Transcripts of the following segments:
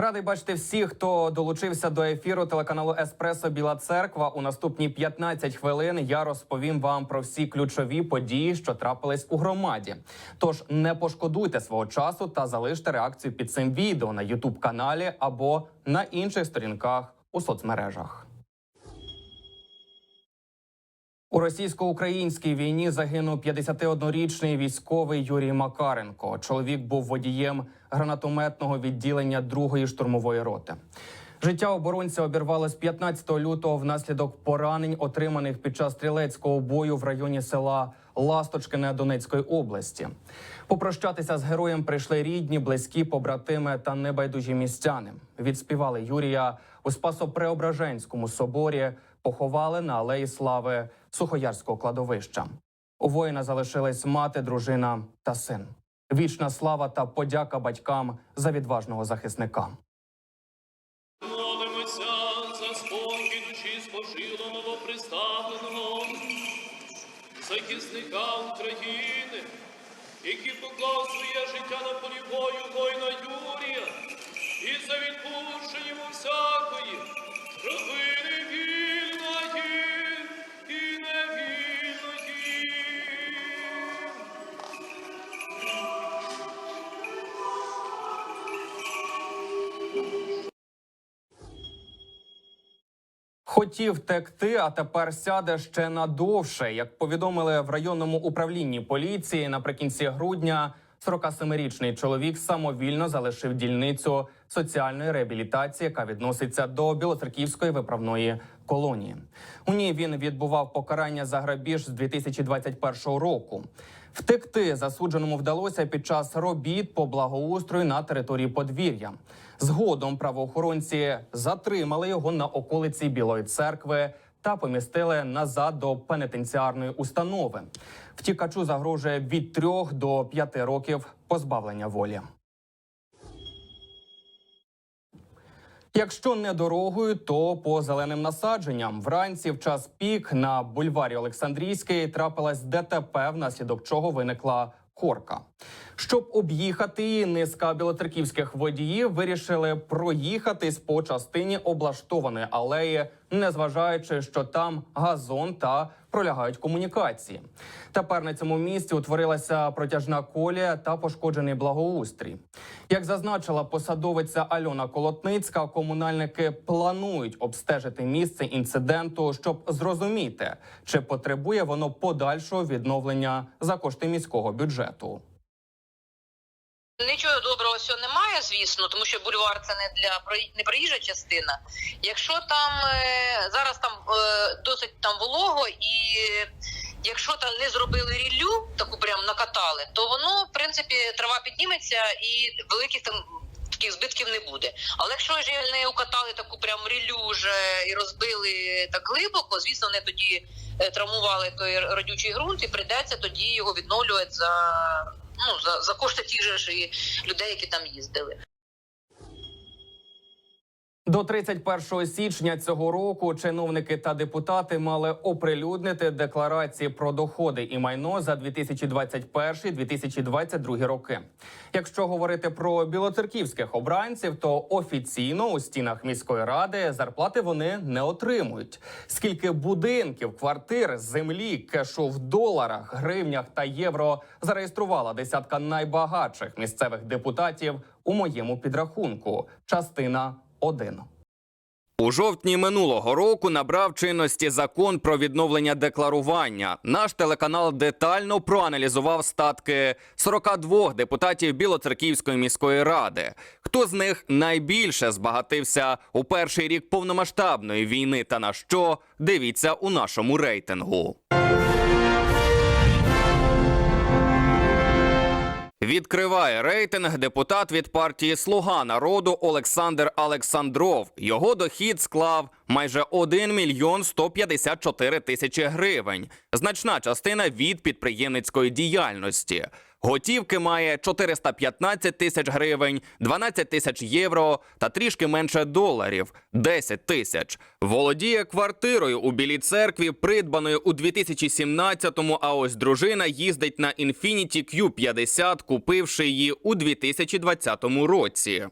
Радий бачити всіх, хто долучився до ефіру телеканалу Еспресо Біла Церква. У наступні 15 хвилин я розповім вам про всі ключові події, що трапились у громаді. Тож не пошкодуйте свого часу та залиште реакцію під цим відео на Ютуб каналі або на інших сторінках у соцмережах. У російсько-українській війні загинув 51-річний військовий Юрій Макаренко. Чоловік був водієм гранатометного відділення другої штурмової роти. Життя оборонця обірвалось 15 лютого внаслідок поранень, отриманих під час стрілецького бою в районі села Ласточкине Донецької області. Попрощатися з героєм прийшли рідні, близькі, побратими та небайдужі містяни. Відспівали Юрія у Спасо-Преображенському соборі, поховали на алеї слави Сухоярського кладовища. У воїна залишились мати, дружина та син. Вічна слава та подяка батькам за відважного захисника. Молимося за спокій душі спожило новоприставленого захисника України, який поклав своє життя на полі бою воїна Юрія, і за відпущення всякої Хотів текти, а тепер сяде ще надовше. Як повідомили в районному управлінні поліції, наприкінці грудня 47-річний чоловік самовільно залишив дільницю соціальної реабілітації, яка відноситься до Білоцерківської виправної колонії. У ній він відбував покарання за грабіж з 2021 року. Втекти засудженому вдалося під час робіт по благоустрою на території подвір'я. Згодом правоохоронці затримали його на околиці Білої церкви та помістили назад до пенітенціарної установи. Втікачу загрожує від трьох до п'яти років позбавлення волі. Якщо не дорогою, то по зеленим насадженням вранці в час пік на бульварі Олександрійський трапилась ДТП, внаслідок чого виникла корка. Щоб об'їхати низка білотерківських водіїв вирішили проїхатись по частині облаштованої алеї, незважаючи, що там газон та пролягають комунікації. Тепер на цьому місці утворилася протяжна колія та пошкоджений благоустрій. Як зазначила посадовиця Альона Колотницька, комунальники планують обстежити місце інциденту, щоб зрозуміти, чи потребує воно подальшого відновлення за кошти міського бюджету. Нічого доброго цього немає, звісно, тому що бульвар це не для не проїжджа частина. Якщо там е, зараз там е, досить там волого, і якщо там не зробили ріллю, таку прям накатали, то воно в принципі трава підніметься і великих там. Таких збитків не буде. Але якщо ж не укатали таку прям ріллю вже і розбили так глибоко, звісно, вони тоді е, травмували той родючий ґрунт, і прийдеться тоді його відновлювати за ну за, за кошти тих же ж і людей, які там їздили. До 31 січня цього року чиновники та депутати мали оприлюднити декларації про доходи і майно за 2021-2022 роки. Якщо говорити про білоцерківських обранців, то офіційно у стінах міської ради зарплати вони не отримують. Скільки будинків, квартир, землі, кешу в доларах, гривнях та євро зареєструвала десятка найбагатших місцевих депутатів у моєму підрахунку. Частина 1. У жовтні минулого року набрав чинності закон про відновлення декларування. Наш телеканал детально проаналізував статки 42 депутатів Білоцерківської міської ради. Хто з них найбільше збагатився у перший рік повномасштабної війни та на що? Дивіться у нашому рейтингу. Відкриває рейтинг депутат від партії Слуга народу Олександр Олександров. Його дохід склав майже 1 мільйон 154 тисячі гривень. Значна частина від підприємницької діяльності. Готівки має 415 тисяч гривень, 12 тисяч євро та трішки менше доларів 10 тисяч. Володіє квартирою у Білій церкві, придбаною у 2017-му, а ось дружина їздить на Infiniti Q50, купивши її у 2020 році.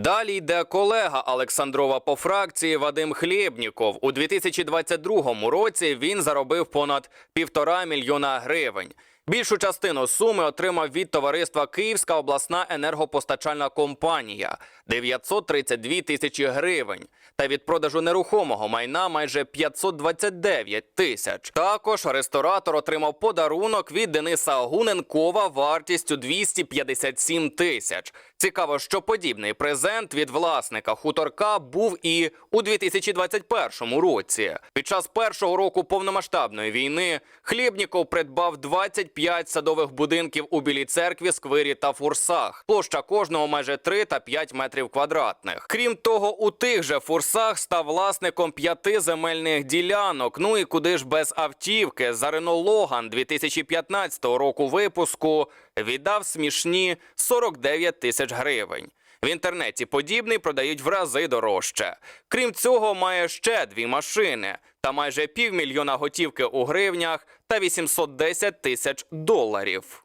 Далі йде колега Олександрова по фракції Вадим Хлєбніков. У 2022 році він заробив понад півтора мільйона гривень. Більшу частину суми отримав від товариства Київська обласна енергопостачальна компанія 932 тисячі гривень. Та від продажу нерухомого майна майже 529 тисяч. Також ресторатор отримав подарунок від Дениса Гуненкова вартістю 257 тисяч. Цікаво, що подібний презент від власника хуторка був і у 2021 році. Під час першого року повномасштабної війни Хлібніков придбав 25 садових будинків у Білій церкві, сквирі та фурсах. Площа кожного майже 3 та 5 метрів квадратних. Крім того, у тих же фурсах став власником п'яти земельних ділянок. Ну і куди ж без автівки за Renault Logan 2015 року випуску віддав смішні 49 тисяч гривень. В інтернеті подібний продають в рази дорожче. Крім цього, має ще дві машини та майже півмільйона готівки у гривнях та 810 тисяч доларів.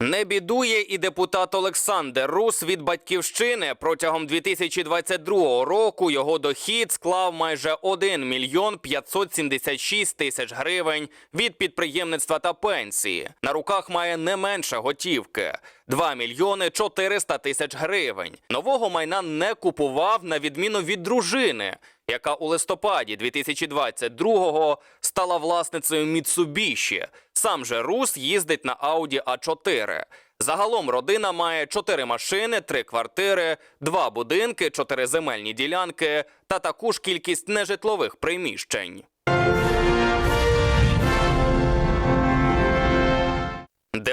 Не бідує і депутат Олександр Рус від батьківщини. Протягом 2022 року його дохід склав майже 1 мільйон 576 тисяч гривень від підприємництва та пенсії. На руках має не менше готівки 2 мільйони 400 тисяч гривень. Нового майна не купував на відміну від дружини, яка у листопаді 2022-го стала власницею Міцубіші. Сам же Рус їздить на Ауді А4. Загалом родина має 4 машини, 3 квартири, 2 будинки, 4 земельні ділянки та таку ж кількість нежитлових приміщень.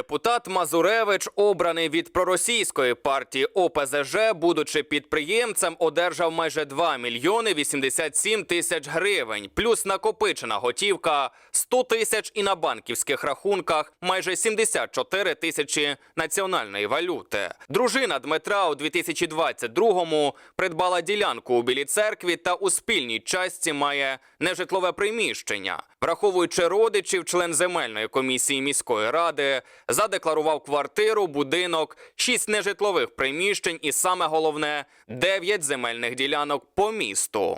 Депутат Мазуревич, обраний від проросійської партії ОПЗЖ, будучи підприємцем, одержав майже 2 мільйони 87 тисяч гривень, плюс накопичена готівка 100 тисяч і на банківських рахунках майже 74 тисячі національної валюти. Дружина Дмитра у 2022-му придбала ділянку у Білій церкві та у спільній частці має нежитлове приміщення. Враховуючи родичів, член земельної комісії міської ради задекларував квартиру, будинок, шість нежитлових приміщень і саме головне дев'ять земельних ділянок по місту.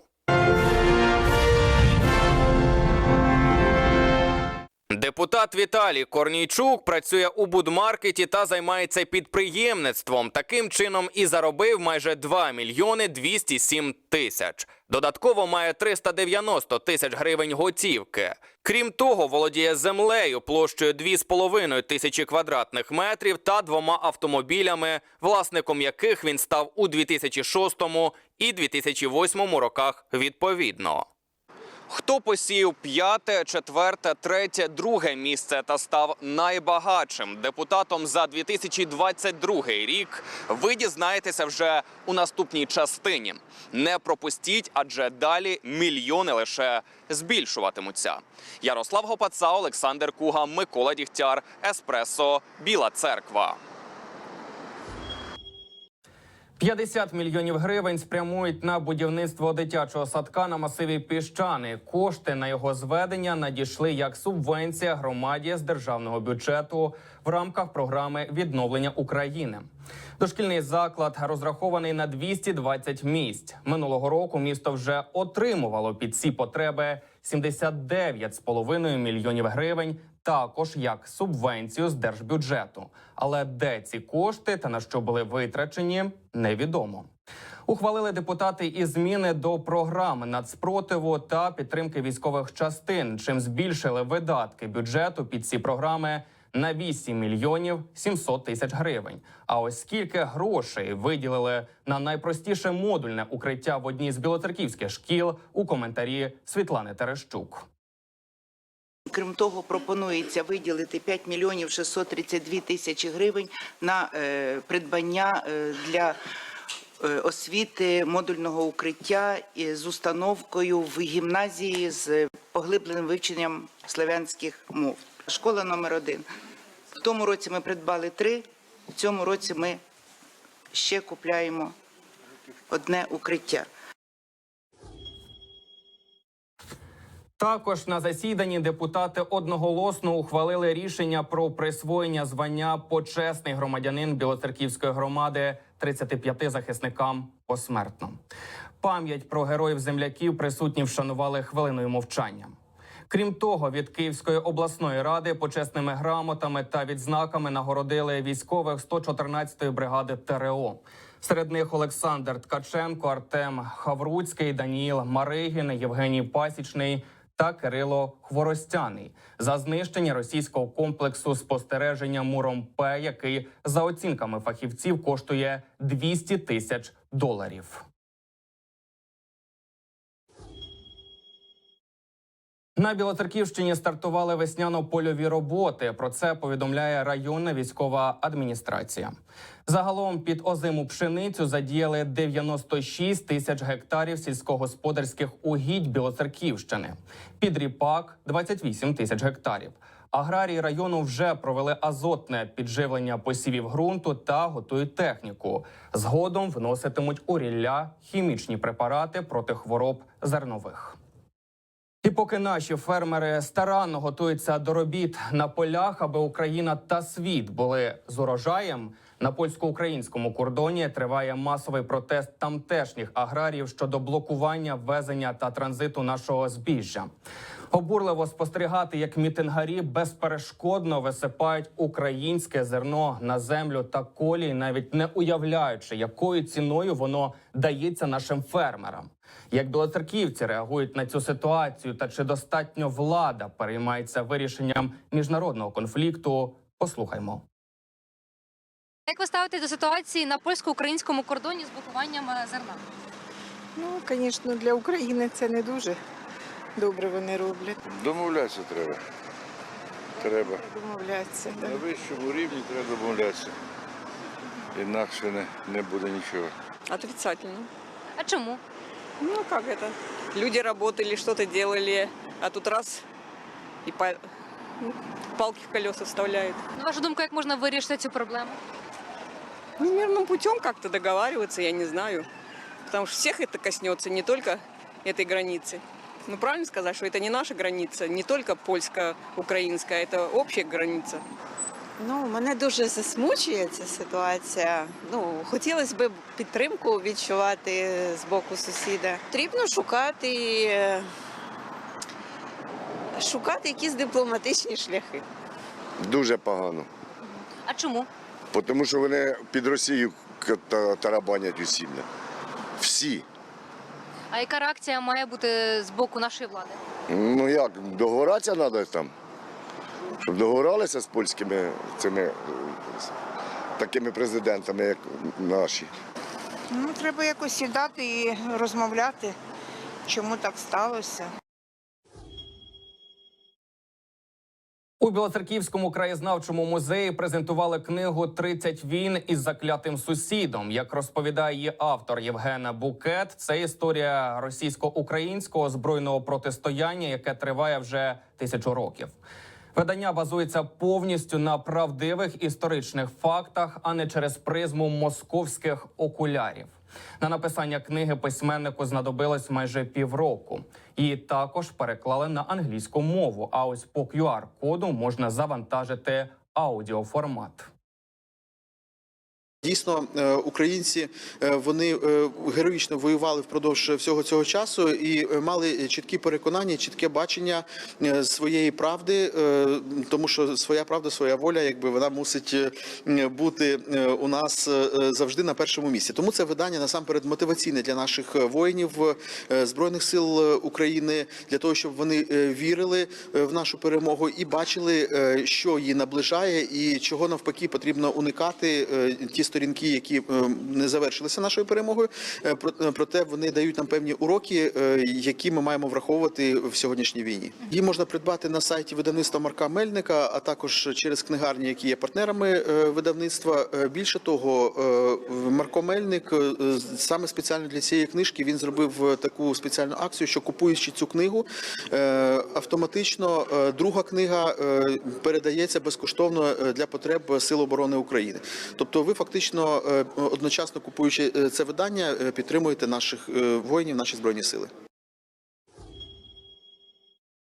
Депутат Віталій Корнійчук працює у будмаркеті та займається підприємництвом. Таким чином і заробив майже 2 мільйони 207 тисяч. Додатково має 390 тисяч гривень готівки. Крім того, володіє землею площею 2,5 тисячі квадратних метрів та двома автомобілями, власником яких він став у 2006 і 2008 роках відповідно. Хто посів п'яте, четверте, третє, друге місце та став найбагатшим депутатом за 2022 рік? Ви дізнаєтеся вже у наступній частині. Не пропустіть, адже далі мільйони лише збільшуватимуться. Ярослав Гопаца, Олександр Куга, Микола Дігтяр, Еспресо, Біла Церква. 50 мільйонів гривень спрямують на будівництво дитячого садка на масиві Піщани. Кошти на його зведення надійшли як субвенція громаді з державного бюджету в рамках програми відновлення України. Дошкільний заклад розрахований на 220 місць. Минулого року місто вже отримувало під ці потреби 79,5 мільйонів гривень. Також як субвенцію з держбюджету. Але де ці кошти та на що були витрачені, невідомо. Ухвалили депутати і зміни до програми нацпротиву та підтримки військових частин, чим збільшили видатки бюджету під ці програми на 8 мільйонів 700 тисяч гривень. А ось скільки грошей виділили на найпростіше модульне укриття в одній з білоцерківських шкіл у коментарі Світлани Терещук. Крім того, пропонується виділити 5 мільйонів 632 тисячі гривень на е, придбання е, для е, освіти модульного укриття з установкою в гімназії з поглибленим вивченням славянських мов. Школа номер один. В тому році ми придбали три, в цьому році ми ще купляємо одне укриття. Також на засіданні депутати одноголосно ухвалили рішення про присвоєння звання почесний громадянин Білоцерківської громади 35 захисникам посмертно. Пам'ять про героїв земляків присутні вшанували хвилиною мовчання. Крім того, від Київської обласної ради почесними грамотами та відзнаками нагородили військових 114-ї бригади ТРО. Серед них Олександр Ткаченко, Артем Хавруцький, Даніїл Маригін, Євгеній Пасічний та Кирило Хворостяний за знищення російського комплексу спостереження Муром П, який за оцінками фахівців коштує 200 тисяч доларів. На Білоцерківщині стартували весняно-польові роботи. Про це повідомляє районна військова адміністрація. Загалом під озиму пшеницю задіяли 96 тисяч гектарів сільськогосподарських угідь Білоцерківщини. Під ріпак 28 тисяч гектарів. Аграрії району вже провели азотне підживлення посівів ґрунту та готують техніку. Згодом вноситимуть у рілля хімічні препарати проти хвороб зернових. І поки наші фермери старанно готуються до робіт на полях, аби Україна та світ були з урожаєм, на польсько-українському кордоні триває масовий протест тамтешніх аграріїв щодо блокування ввезення та транзиту нашого збіжжя. Обурливо спостерігати, як мітингарі безперешкодно висипають українське зерно на землю та колії, навіть не уявляючи, якою ціною воно дається нашим фермерам. Як білоцерківці реагують на цю ситуацію, та чи достатньо влада переймається вирішенням міжнародного конфлікту? Послухаймо. Як ви ставитесь до ситуації на польсько-українському кордоні з блокуванням е, зерна? Ну, звісно, для України це не дуже добре вони роблять. Домовлятися треба. Треба. Домовляться. Да. На вищому рівні треба домовлятися. Інакше не, не буде нічого. Отрицательно. А чому? Ну, как это? Люди работали, что-то делали, а тут раз и ну, палки в колеса вставляют. На вашу думку, як можна вирішити цю проблему? Ну, мирным путем как-то договариваться, я не знаю. Потому что всех это коснется, не только этой границы. Ну, правильно сказать, что это не наша граница, не только польско-украинская, это общая граница. Ну, мене дуже засмучує ця ситуація. Ну, хотілося б підтримку відчувати з боку сусіда. Потрібно шукати, шукати якісь дипломатичні шляхи. Дуже погано. А чому? Тому що вони під Росію тарабанять усім. Всі. А яка реакція має бути з боку нашої влади? Ну як, договоратися треба там. Щоб договоралися з польськими цими е, такими президентами, як наші. Ну, треба якось сідати і розмовляти, чому так сталося. У Білоцерківському краєзнавчому музеї презентували книгу «30 війн із заклятим сусідом. Як розповідає її автор Євгена Букет, це історія російсько-українського збройного протистояння, яке триває вже тисячу років. Видання базується повністю на правдивих історичних фактах, а не через призму московських окулярів. На написання книги письменнику знадобилось майже півроку. Її також переклали на англійську мову. А ось по QR-коду можна завантажити аудіоформат. Дійсно, е, українці е, вони е, героїчно воювали впродовж всього цього часу і мали чіткі переконання, чітке бачення своєї правди, тому що своя правда, своя воля, якби вона мусить бути у нас завжди на першому місці. Тому це видання насамперед мотиваційне для наших воїнів збройних сил України, для того, щоб вони вірили в нашу перемогу і бачили, що її наближає, і чого навпаки потрібно уникати. Ті сторінки, які е, не завершилися нашою перемогою, е, е, проте вони дають нам певні уроки, які ми маємо враховувати в сьогоднішній війні. Її можна придбати на сайті видавництва Марка Мельника, а також через книгарні, які є партнерами видавництва. Більше того, Марко Мельник саме спеціально для цієї книжки він зробив таку спеціальну акцію, що купуючи цю книгу, автоматично друга книга передається безкоштовно для потреб Сил оборони України. Тобто, ви фактично е, одночасно купуючи е, це видання, е, підтримуєте наших воїнів, наші збройні сили.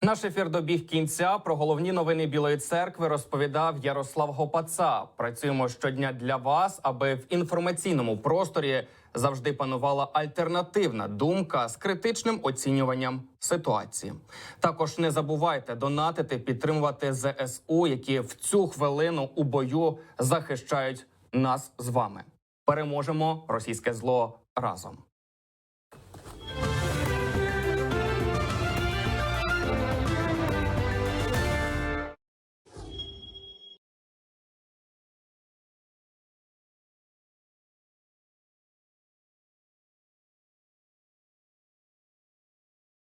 Наш ефір добіг кінця. Про головні новини Білої церкви розповідав Ярослав Гопаца. Працюємо щодня для вас, аби в інформаційному просторі завжди панувала альтернативна думка з критичним оцінюванням ситуації. Також не забувайте донатити, підтримувати ЗСУ, які в цю хвилину у бою захищають нас з вами. Переможемо російське зло разом.